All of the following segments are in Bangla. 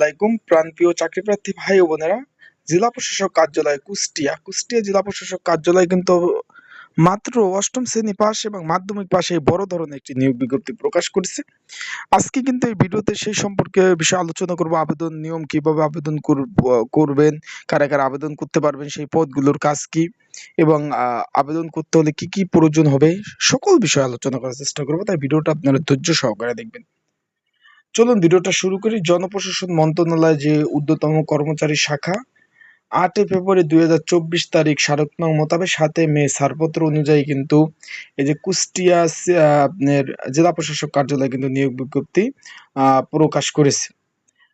আলাইকুম প্রাণপ্রিয় চাকরিপ্রার্থী ভাই ও বোনেরা। জেলা প্রশাসক কার্যালয় কুষ্টিয়া। কুষ্টিয়া জেলা প্রশাসক কার্যালয় কিন্তু মাত্র অষ্টম শ্রেণি পাস এবং মাধ্যমিক পাশে বড় ধরনের একটি নিয়োগ বিজ্ঞপ্তি প্রকাশ করেছে। আজকে কিন্তু এই ভিডিওতে সেই সম্পর্কে বিষয়ে আলোচনা করব, আবেদন নিয়ম কীভাবে আবেদন করব- করবেন, কারা কারা আবেদন করতে পারবেন, সেই পদগুলোর কাজ কি এবং আবেদন করতে হলে কি কি প্রয়োজন হবে, সকল বিষয়ে আলোচনা করার চেষ্টা করব। তাই ভিডিওটা আপনারা ধৈর্য সহকারে দেখবেন। চলুন ভিডিওটা শুরু করি। জনপ্রশাসন মন্ত্রণালয় যে ঊর্ধ্বতম কর্মচারী শাখা, আটই ফেব্রুয়ারি দুই হাজার চব্বিশ তারিখ স্মারকনং মোতাবেক সাথে মে ছাড়পত্র অনুযায়ী কিন্তু এই যে কুষ্টিয়া আপনার জেলা প্রশাসক কার্যালয় কিন্তু নিয়োগ বিজ্ঞপ্তি প্রকাশ করেছে।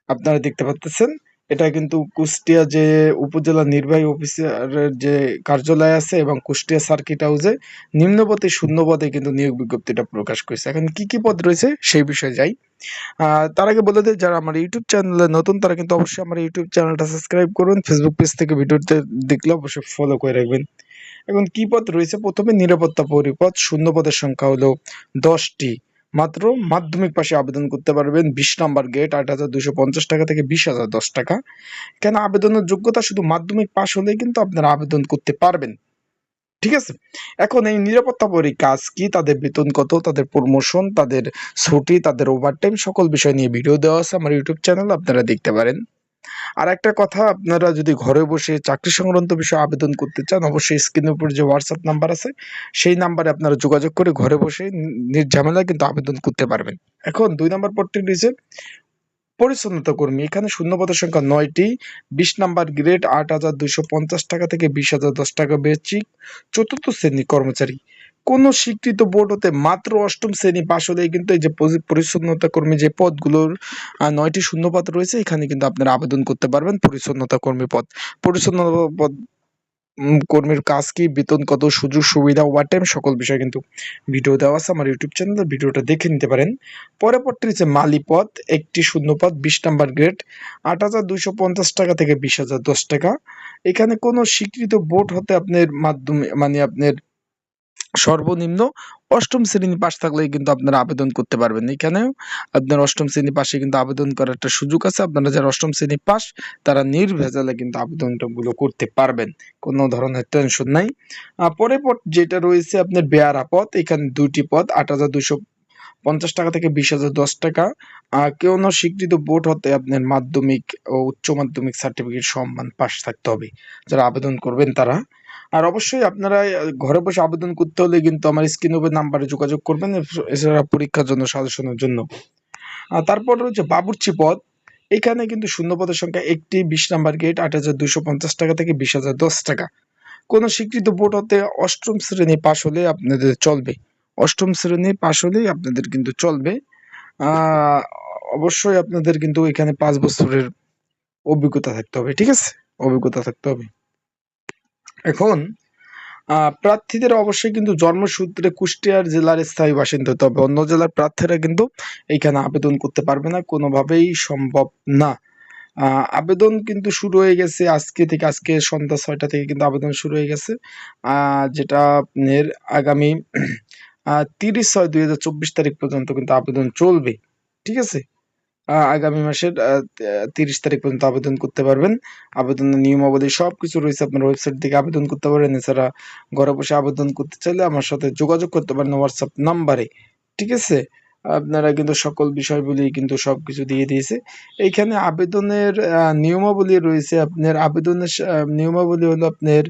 আপনারা দেখতে পাচ্ছেন এটা কিন্তু কুষ্টিয়া যে উপজেলা নির্বাহী অফিসারের যে কার্যালয় আছে এবং কুষ্টিয়া সার্কিট হাউসে নিম্নপদে শূন্য পদে কিন্তু নিয়োগ বিজ্ঞপ্তিটা প্রকাশ করেছে। এখন কি কি পদ রয়েছে সেই বিষয়ে যাই। তার আগে বলে দিই, যারা আমার ইউটিউব চ্যানেলে নতুন, তারা কিন্তু অবশ্যই আমার ইউটিউব চ্যানেলটা সাবস্ক্রাইব করুন। ফেসবুক পেজ থেকে ভিডিওতে দেখলে অবশ্যই ফলো করে রাখবেন। এখন কি পদ রয়েছে? প্রথমে নিরাপত্তা পরিপদ শূন্য পদের সংখ্যা হলো দশটি। মাত্র মাধ্যমিক পাশে আবেদন করতে পারবেন বিশ নাম্বার গেট আট হাজার দুশো পঞ্চাশ টাকা থেকে বিশ হাজার দশ টাকা। কেন আবেদনের যোগ্যতা শুধু মাধ্যমিক পাশ হলেই কিন্তু আপনারা আবেদন করতে পারবেন। ঠিক আছে? এখন এই নিরাপত্তা পরীক্ষা কি? তাদের বেতন কত? তাদের প্রমোশন তাদের ছুটি, তাদের ওভারটাইম সকল বিষয় নিয়ে ভিডিও দেওয়া আছে আমার ইউটিউব চ্যানেল আপনারা দেখতে পারেন। আর একটা কথা, আপনারা যদি ঘরে বসে চাকরি সংক্রান্ত বিষয়ে আবেদন করতে চান, অবশ্যই স্ক্রিনের উপর যে হোয়াটসঅ্যাপ নাম্বার আছে, সেই নাম্বারে আপনারা যোগাযোগ করে ঘরে বসে নির্ঝামেলায় কিন্তু আবেদন করতে পারবেন। এখন দুই নম্বর পদটি রয়েছে, পরিচ্ছন্নতা কর্মী। এখানে শূন্য পদের সংখ্যা নয়টি, বিশ নাম্বার গ্রেড আট হাজার দুইশো পঞ্চাশ টাকা থেকে বিশ হাজার দশ টাকা বেচিক চতুর্থ শ্রেণি কর্মচারী। কোন স্বীকৃত বোর্ড হতে মাত্র অষ্টম শ্রেণি পাশ হলেই কিন্তু এই যে পরি- পরিচ্ছন্নতা কর্মী যে পদগুলোর নয়টি শূন্যপদ রয়েছে, এখানে কিন্তু আপনারা আবেদন করতে পারবেন পরিচ্ছন্নতা কর্মী পদ। পরিচ্ছন্নতা পদ কর্মীর কাজ কি, বেতন কত, সুযোগ, সুবিধা ওভারটাইম সকল বিষয় কিন্তু ভিডিও দেওয়া আছে আমার ইউটিউব চ্যানেলে ভিডিওটা দেখে নিতে পারেন। পরে পরটি হচ্ছে মালি পদ, একটি শূন্য পদ বিশ নাম্বার গ্রেড আট হাজার দুইশো পঞ্চাশ টাকা থেকে বিশ হাজার দশ টাকা। এখানে কোনো স্বীকৃত বোর্ড হতে আপনার মাধ্যমে মানে আপনার সর্বনিম্ন অষ্টম শ্রেণি পাশ থাকলেই কিন্তু আপনারা আবেদন করতে পারবেন এখানেও। আপনার অষ্টম শ্রেণি পাশে কিন্তু আবেদন করার একটা সুযোগ আছে। আপনারা যারা অষ্টম শ্রেণি পাশ তারা নির্ভেজালে কিন্তু আবেদনটা গুলো করতে পারবেন। কোনো ধরনের টেনশন নাই। পরে পর যেটা রয়েছে আপনার বেয়ারা পদ এখানে দুইটি পদ আট হাজার দুইশো পঞ্চাশ টাকা থেকে বিশ হাজার দশ টাকা। আহ, কোনো স্বীকৃত বোর্ড হতে আপনার মাধ্যমিক ও উচ্চ মাধ্যমিক সার্টিফিকেট সম্মান পাশ থাকতে হবে। যারা আবেদন করবেন তারা আর অবশ্যই আপনারা ঘরে বসে আবেদন করতে হলে কিন্তু আমার স্ক্রিন উপর নাম্বারে যোগাযোগ করবেন এছাড়া পরীক্ষার জন্য সাজেশনের জন্য। তারপর রয়েছে বাবুর্চি পদ। এখানে কিন্তু শূন্য পদের সংখ্যা একটি, বিশ নাম্বার গেট আট হাজার দুইশো পঞ্চাশ টাকা থেকে বিশ হাজার দশ টাকা। কোনো স্বীকৃত বোর্ড হতে অষ্টম শ্রেণি পাশ হলে আপনাদের চলবে। অষ্টম শ্রেণি পাশ হলেই আপনাদের কিন্তু চলবে। অবশ্যই আপনাদের কিন্তু এখানে পাঁচ বছরের অভিজ্ঞতা থাকতে হবে, ঠিক আছে? অভিজ্ঞতা থাকতে হবে। এখন প্রার্থীদের অবশ্যই কিন্তু জন্মসূত্রে কুষ্টিয়ার জেলার স্থায়ী বাসিন্দা হতে হবে। অন্য জেলার প্রার্থীরা কিন্তু এইখানে আবেদন করতে পারবে না, কোনোভাবেই সম্ভব না। আবেদন কিন্তু শুরু হয়ে গেছে আজকে থেকে, আজকে সন্ধ্যা ছয়টা থেকে কিন্তু আবেদন শুরু হয়ে গেছে। যেটা আপনার আগামী তিরিশ ছয় দুই তারিখ পর্যন্ত কিন্তু আবেদন চলবে। ঠিক আছে? আগামী মাসের তিরিশ তারিখ পর্যন্ত আবেদন করতে পারবেন। আবেদনের নিয়মাবলী সব কিছু রয়েছে আপনার ওয়েবসাইট থেকে আবেদন করতে পারেন এছাড়া ঘরে বসে আবেদন করতে চাইলে আমার সাথে যোগাযোগ করতে পারেন হোয়াটসঅ্যাপ নাম্বারে ঠিক আছে? আপনারা কিন্তু সকল বিষয়গুলি কিন্তু সবকিছু দিয়ে দিয়েছে। এইখানে আবেদনের নিয়মাবলী রয়েছে আপনার আবেদনের নিয়মাবলী হলো আপনার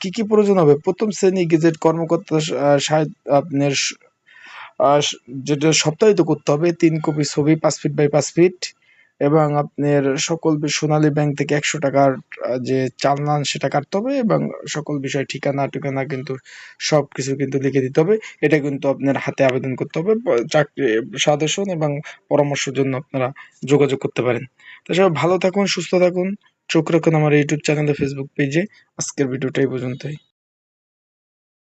কি কি প্রয়োজন হবে? প্রথম শ্রেণি গেজেট কর্মকর্তা আপনার যেটা সপ্তাহিত করতে হবে, তিন কপি ছবি, পাঁচ ফিট বাই পাঁচ ফিট এবং আপনার সকল সোনালী ব্যাংক থেকে একশো টাকার যে চালান সেটা কাটতে হবে এবং সকল বিষয় ঠিকানা ঠিকানা কিন্তু সব কিছু কিন্তু লিখে দিতে হবে। এটা কিন্তু আপনার হাতে আবেদন করতে হবে চাকরি সাজেশন এবং পরামর্শের জন্য আপনারা যোগাযোগ করতে পারেন। তো সবাই ভালো থাকুন, সুস্থ থাকুন, চোখ রাখুন আমার ইউটিউব চ্যানেলে, ফেসবুক পেজে। আজকের ভিডিওটা এই পর্যন্তই।